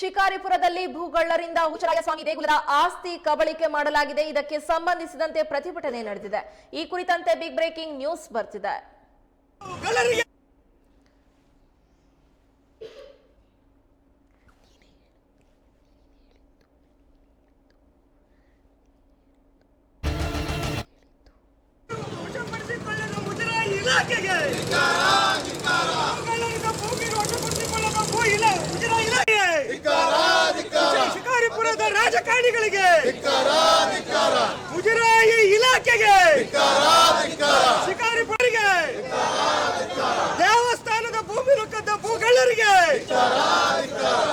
ಶಿಕಾರಿಪುರದಲ್ಲಿ ಭೂಗಳ್ಳರಿಂದ ಹುಚ್ಚರಾಯಸ್ವಾಮಿ ದೇಗುಲದ ಆಸ್ತಿ ಕಬಳಿಕೆ ಮಾಡಲಾಗಿದೆ. ಇದಕ್ಕೆ ಸಂಬಂಧಿಸಿದಂತೆ ಪ್ರತಿಭಟನೆ ನಡೆದಿದೆ. ಈ ಕುರಿತಂತೆ ಬಿಗ್ ಬ್ರೇಕಿಂಗ್ ನ್ಯೂಸ್ ಬರ್ತಿದೆ. ಇಲಾಖೆಗೆ ಕಳ್ಳರಿಂದ ಭೂಮಿ ವಶಪಡಿಸಿಕೊಳ್ಳಲು ಭೂ ಇಲ್ಲ ಮುಜರಾಯಿ ಇಲಾಖೆಗೆ ಶಿಕಾರಿಪುರದ ರಾಜಕಾರಣಿಗಳಿಗೆ ಮುಜರಾಯಿ ಇಲಾಖೆಗೆ ಶಿಕಾರಿಪುರಿಗೆ ದೇವಸ್ಥಾನದ ಭೂಮಿ ರೊಕ್ಕದ ಭೂಗಳ್ಳರಿಗೆ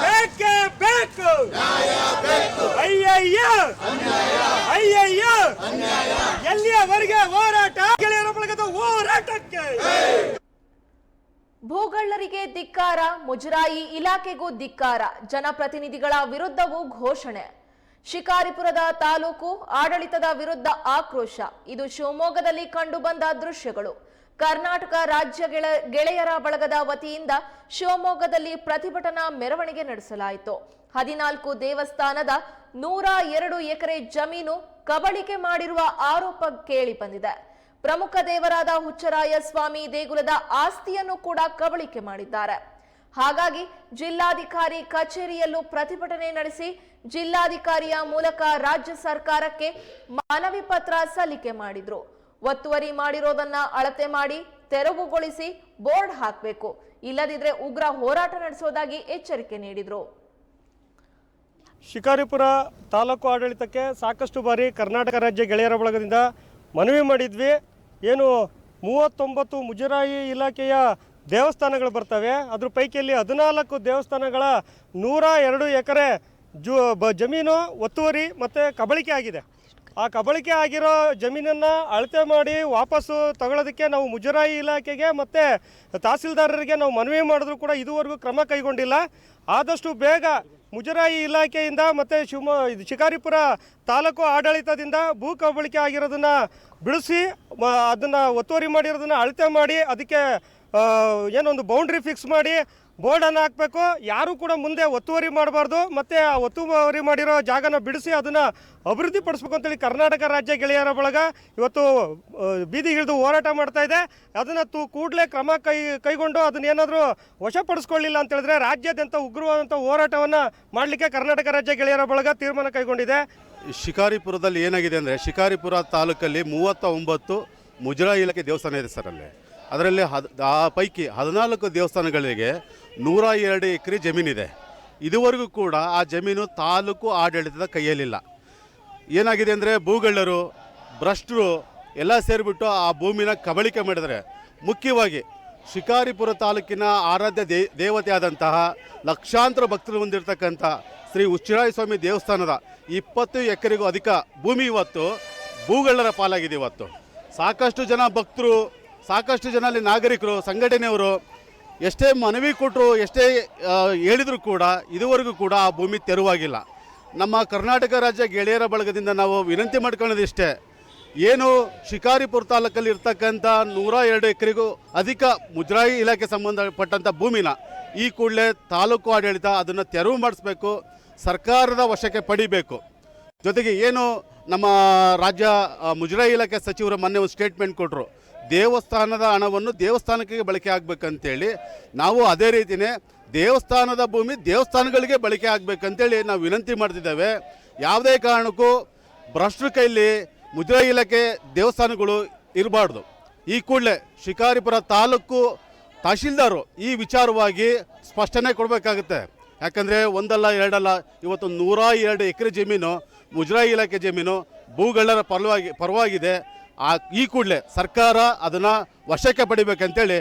ಬೇಕೇ ಬೇಕು. ಅಯ್ಯಯ್ಯ. ಅಯ್ಯಯ್ಯ. ಎಲ್ಲಿಯವರೆಗೆ ಹೋರಾಟ? ಗೆಳೆಯರ ಬಳಗದ ಹೋರಾಟಕ್ಕೆ. ಭೂಗಳ್ಳರಿಗೆ ಧಿಕ್ಕಾರ ಮುಜರಾಯಿ ಇಲಾಖೆಗೂ ಧಿಕ್ಕಾರ. ಜನಪ್ರತಿನಿಧಿಗಳ ವಿರುದ್ಧವೂ ಘೋಷಣೆ. ಶಿಕಾರಿಪುರದ ತಾಲೂಕು ಆಡಳಿತದ ವಿರುದ್ಧ ಆಕ್ರೋಶ. ಇದು ಶಿವಮೊಗ್ಗದಲ್ಲಿ ಕಂಡುಬಂದ ದೃಶ್ಯಗಳು. ಕರ್ನಾಟಕ ರಾಜ್ಯ ಗೆಳ- ಗೆಳೆಯರ ಬಳಗದ ವತಿಯಿಂದ ಶಿವಮೊಗ್ಗದಲ್ಲಿ ಪ್ರತಿಭಟನಾ ಮೆರವಣಿಗೆ ನಡೆಸಲಾಯಿತು. ಹದಿನಾಲ್ಕು ದೇವಸ್ಥಾನದ ನೂರ ಎರಡು ಎಕರೆ ಜಮೀನು ಕಬಳಿಕೆ ಮಾಡಿರುವ ಆರೋಪ ಕೇಳಿ ಬಂದಿದೆ. ಪ್ರಮುಖ ದೇವರಾದ ಹುಚ್ಚರಾಯ ಸ್ವಾಮಿ ದೇಗುಲದ ಆಸ್ತಿಯನ್ನು ಕೂಡ ಕಬಳಿಕೆ ಮಾಡಿದ್ದಾರೆ. ಹಾಗಾಗಿ ಜಿಲ್ಲಾಧಿಕಾರಿ ಕಚೇರಿಯಲ್ಲೂ ಪ್ರತಿಭಟನೆ ನಡೆಸಿ ಜಿಲ್ಲಾಧಿಕಾರಿಯ ಮೂಲಕ ರಾಜ್ಯ ಸರ್ಕಾರಕ್ಕೆ ಮನವಿ ಪತ್ರ ಸಲ್ಲಿಕೆ ಮಾಡಿದ್ರು. ಒತ್ತುವರಿ ಮಾಡಿರೋದನ್ನ ಅಳತೆ ಮಾಡಿ ತೆರವುಗೊಳಿಸಿ ಬೋರ್ಡ್ ಹಾಕಬೇಕು. ಇಲ್ಲದಿದ್ರೆ ಉಗ್ರ ಹೋರಾಟ ನಡೆಸೋದಾಗಿ ಎಚ್ಚರಿಕೆ ನೀಡಿದ್ರು. ಶಿಕಾರಿಪುರ ತಾಲೂಕು ಆಡಳಿತಕ್ಕೆ ಸಾಕಷ್ಟು ಬಾರಿ ಕರ್ನಾಟಕ ರಾಜ್ಯ ಗೆಳೆಯರ ಬಳಗದಿಂದ ಮನವಿ ಮಾಡಿದ್ವಿ. ಏನು ಮೂವತ್ತೊಂಬತ್ತು ಮುಜರಾಯಿ ಇಲಾಖೆಯ ದೇವಸ್ಥಾನಗಳು ಬರ್ತವೆ. ಅದ್ರ ಪೈಕಿಯಲ್ಲಿ ಹದಿನಾಲ್ಕು ದೇವಸ್ಥಾನಗಳ ನೂರ ಎರಡು ಎಕರೆ ಜು, ಬ, ಜಮೀನು ಒತ್ತುವರಿ ಮತ್ತು ಕಬಳಿಕೆ ಆಗಿದೆ. ಆ ಕಬಳಿಕೆ ಆಗಿರೋ ಜಮೀನನ್ನು ಅಳತೆ ಮಾಡಿ ವಾಪಸ್ಸು ತಗೊಳ್ಳೋದಕ್ಕೆ ನಾವು ಮುಜರಾಯಿ ಇಲಾಖೆಗೆ ಮತ್ತು ತಹಸೀಲ್ದಾರರಿಗೆ ನಾವು ಮನವಿ ಮಾಡಿದ್ರು ಕೂಡ ಇದುವರೆಗೂ ಕ್ರಮ ಕೈಗೊಂಡಿಲ್ಲ. ಆದಷ್ಟು ಬೇಗ ಮುಜರಾಯಿ ಇಲಾಖೆಯಿಂದ ಮತ್ತು ಶಿವಮೊ, ಇದು ಶಿಕಾರಿಪುರ ತಾಲೂಕು ಆಡಳಿತದಿಂದ ಭೂ ಕಬಳಿಕೆ ಆಗಿರೋದನ್ನು ಬಿಡಿಸಿ ಅದನ್ನು ಒತ್ತುವರಿ ಮಾಡಿರೋದನ್ನು ಅಳತೆ ಮಾಡಿ ಅದಕ್ಕೆ ಏನೊಂದು ಬೌಂಡ್ರಿ ಫಿಕ್ಸ್ ಮಾಡಿ ಬೋರ್ಡನ್ನು ಹಾಕಬೇಕು. ಯಾರೂ ಕೂಡ ಮುಂದೆ ಒತ್ತುವರಿ ಮಾಡಬಾರ್ದು. ಮತ್ತು ಆ ಒತ್ತುವರಿ ಮಾಡಿರೋ ಜಾಗನ ಬಿಡಿಸಿ ಅದನ್ನು ಅಭಿವೃದ್ಧಿ ಪಡಿಸ್ಬೇಕು ಅಂತೇಳಿ ಕರ್ನಾಟಕ ರಾಜ್ಯ ಗೆಳೆಯರ ಬಳಗ ಇವತ್ತು ಬೀದಿ ಹಿಡಿದು ಹೋರಾಟ ಮಾಡ್ತಾ ಇದೆ. ಅದನ್ನು ತು ಕೂಡಲೇ ಕ್ರಮ ಕೈ, ಕೈಗೊಂಡು ಅದನ್ನೇನಾದರೂ ವಶಪಡಿಸ್ಕೊಳ್ಳಿಲ್ಲ ಅಂತ ಹೇಳಿದ್ರೆ ರಾಜ್ಯಾದ್ಯಂತ ಉಗ್ರವಾದಂಥ ಹೋರಾಟವನ್ನು ಮಾಡಲಿಕ್ಕೆ ಕರ್ನಾಟಕ ರಾಜ್ಯ ಗೆಳೆಯರ ಬಳಗ ತೀರ್ಮಾನ ಕೈಗೊಂಡಿದೆ. ಶಿಕಾರಿಪುರದಲ್ಲಿ ಏನಾಗಿದೆ ಅಂದರೆ ಶಿಕಾರಿಪುರ ತಾಲೂಕಲ್ಲಿ ಮೂವತ್ತ ಒಂಬತ್ತು ಮುಜರಾ ಇಲಾಖೆ ದೇವಸ್ಥಾನ ಇದೆ ಸರ್ ಅಲ್ಲಿ. ಅದರಲ್ಲಿ ಹದ್, ಆ ಪೈಕಿ ಹದಿನಾಲ್ಕು ದೇವಸ್ಥಾನಗಳಿಗೆ ನೂರ ಎರಡು ಎಕರೆ ಜಮೀನಿದೆ. ಇದುವರೆಗೂ ಕೂಡ ಆ ಜಮೀನು ತಾಲೂಕು ಆಡಳಿತದ ಕೈಯಲ್ಲಿಲ್ಲ. ಏನಾಗಿದೆ ಅಂದರೆ ಭೂಗಳ್ಳರು, ಭ್ರಷ್ಟರು ಎಲ್ಲ ಸೇರಿಬಿಟ್ಟು ಆ ಭೂಮಿನ ಕಬಳಿಕೆ ಮಾಡಿದರೆ. ಮುಖ್ಯವಾಗಿ ಶಿಕಾರಿಪುರ ತಾಲೂಕಿನ ಆರಾಧ್ಯ ದೇ ದೇವತೆ ಆದಂತಹ ಲಕ್ಷಾಂತರ ಭಕ್ತರು ಹೊಂದಿರತಕ್ಕಂಥ ಶ್ರೀ ಉಚ್ಚಿರಾಯ ಸ್ವಾಮಿ ದೇವಸ್ಥಾನದ ಇಪ್ಪತ್ತು ಎಕರೆಗೂ ಅಧಿಕ ಭೂಮಿ ಇವತ್ತು ಭೂಗಳ್ಳರ ಪಾಲಾಗಿದೆ ಇವತ್ತು. ಸಾಕಷ್ಟು ಜನ ಭಕ್ತರು ಸಾಕಷ್ಟು ಜನ ಅಲ್ಲಿ ನಾಗರಿಕರು, ಸಂಘಟನೆಯವರು ಎಷ್ಟೇ ಮನವಿ ಕೊಟ್ಟರು ಎಷ್ಟೇ ಹೇಳಿದರೂ ಕೂಡ ಇದುವರೆಗೂ ಕೂಡ ಆ ಭೂಮಿ ತೆರವಾಗಿಲ್ಲ. ನಮ್ಮ ಕರ್ನಾಟಕ ರಾಜ್ಯ ಗೆಳೆಯರ ಬಳಗದಿಂದ ನಾವು ವಿನಂತಿ ಮಾಡ್ಕೊಳ್ಳೋದಿಷ್ಟೇ ಏನು ಶಿಕಾರಿಪುರ ತಾಲೂಕಲ್ಲಿ ಇರ್ತಕ್ಕಂಥ ನೂರ ಎರಡು ಎಕರೆಗೂ ಅಧಿಕ ಮುಜರಾಯಿ ಇಲಾಖೆ ಸಂಬಂಧಪಟ್ಟಂಥ ಭೂಮಿನ ಈ ಕೂಡಲೇ ತಾಲೂಕು ಆಡಳಿತ ಅದನ್ನು ತೆರವು ಮಾಡಿಸ್ಬೇಕು, ಸರ್ಕಾರದ ವಶಕ್ಕೆ ಪಡಿಬೇಕು. ಜೊತೆಗೆ ಏನು ನಮ್ಮ ರಾಜ್ಯ ಮುಜರಾಯಿ ಇಲಾಖೆ ಸಚಿವರು ಮೊನ್ನೆ ಒಂದು ಸ್ಟೇಟ್ಮೆಂಟ್ ಕೊಟ್ಟರು ದೇವಸ್ಥಾನದ ಹಣವನ್ನು ದೇವಸ್ಥಾನಕ್ಕೆ ಬಳಕೆ ಆಗಬೇಕಂತೇಳಿ. ನಾವು ಅದೇ ರೀತಿಯೇ ದೇವಸ್ಥಾನದ ಭೂಮಿ ದೇವಸ್ಥಾನಗಳಿಗೆ ಬಳಕೆ ಆಗಬೇಕಂತೇಳಿ ನಾವು ವಿನಂತಿ ಮಾಡ್ತಿದ್ದೇವೆ. ಯಾವುದೇ ಕಾರಣಕ್ಕೂ ಭ್ರಷ್ಟರ ಕೈಲಿ ಮುಜರಾಯಿ ಇಲಾಖೆ ದೇವಸ್ಥಾನಗಳು ಇರಬಾರ್ದು. ಈ ಕೂಡಲೇ ಶಿಕಾರಿಪುರ ತಾಲೂಕು ತಹಶೀಲ್ದಾರು ಈ ವಿಚಾರವಾಗಿ ಸ್ಪಷ್ಟನೆ ಕೊಡಬೇಕಾಗುತ್ತೆ. ಯಾಕಂದರೆ ಒಂದಲ್ಲ, ಎರಡಲ್ಲ, ಇವತ್ತು ನೂರ ಎರಡು ಎಕರೆ ಜಮೀನು ಮುಜರಾಯಿ ಇಲಾಖೆ ಜಮೀನು ಭೂಗಳ್ಳರ ಪರವಾಗಿ ಪರವಾಗಿದೆ. ಆ ಈ ಕೂಡಲೇ ಸರ್ಕಾರ ಅದನ್ನು ವಶಕ್ಕೆ ಪಡಿಬೇಕಂತೇಳಿ